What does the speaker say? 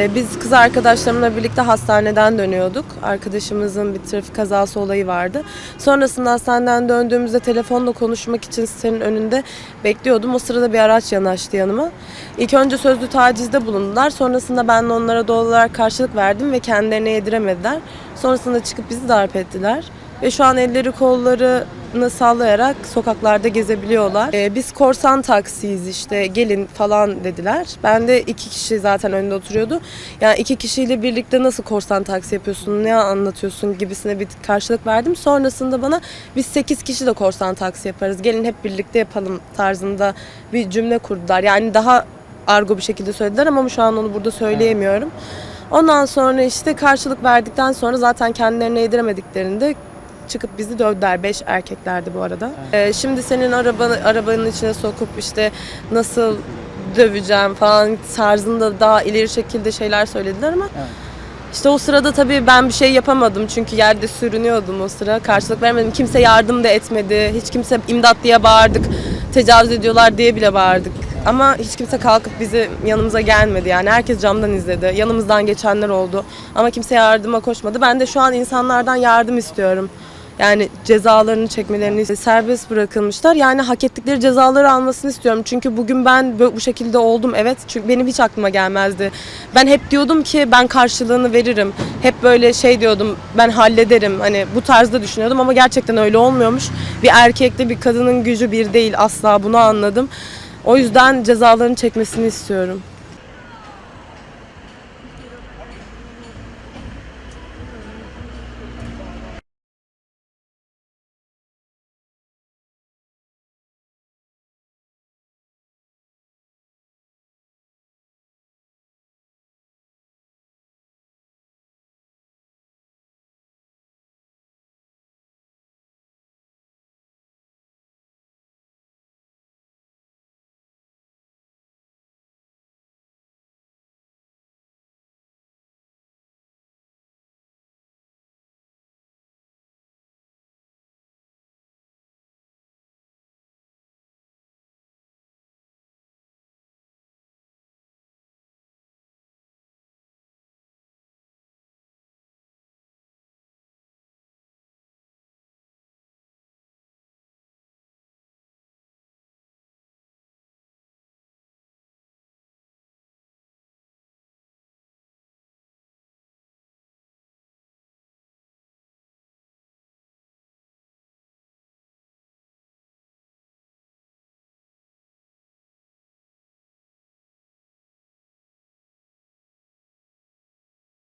Ee, Biz kız arkadaşlarımla birlikte hastaneden dönüyorduk. Arkadaşımızın bir trafik kazası olayı vardı. Sonrasında hastaneden döndüğümüzde telefonla konuşmak için senin önünde bekliyordum. O sırada bir araç yanaştı yanıma. İlk önce sözlü tacizde bulundular. Sonrasında ben de onlara doğal olarak karşılık verdim ve kendilerine yediremediler. Sonrasında çıkıp bizi darp ettiler. Ve şu an elleri kollarını sallayarak sokaklarda gezebiliyorlar. Ee, biz korsan taksiyiz işte gelin falan dediler. Ben de iki kişi zaten önünde oturuyordu. Yani iki kişiyle birlikte nasıl korsan taksi yapıyorsun, ne anlatıyorsun gibisine bir karşılık verdim. Sonrasında bana biz sekiz kişi de korsan taksi yaparız. Gelin hep birlikte yapalım tarzında bir cümle kurdular. Yani daha argo bir şekilde söylediler ama şu an onu burada söyleyemiyorum. Ondan sonra işte karşılık verdikten sonra zaten kendilerine yediremediklerinde çıkıp bizi dövdüler. Beş erkeklerdi bu arada. Ee, şimdi senin arabanı, arabanın içine sokup işte nasıl döveceğim falan tarzında daha ileri şekilde şeyler söylediler ama Evet. işte o sırada tabii ben bir şey yapamadım çünkü yerde sürünüyordum o sıra. Karşılık vermedim. Kimse yardım da etmedi. Hiç kimse imdat diye bağırdık. Tecavüz ediyorlar diye bile bağırdık. Ama hiç kimse kalkıp bizi yanımıza gelmedi yani. Herkes camdan izledi. Yanımızdan geçenler oldu. Ama kimse yardıma koşmadı. Ben de şu an insanlardan yardım istiyorum. Yani cezalarını çekmelerini serbest bırakılmışlar. Yani hak ettikleri cezaları almasını istiyorum. Çünkü bugün ben bu şekilde oldum evet. Çünkü benim hiç aklıma gelmezdi. Ben hep diyordum ki ben karşılığını veririm. Hep böyle şey diyordum ben hallederim. Hani bu tarzda düşünüyordum ama gerçekten öyle olmuyormuş. Bir erkekle bir kadının gücü bir değil asla bunu anladım. O yüzden cezalarını çekmesini istiyorum.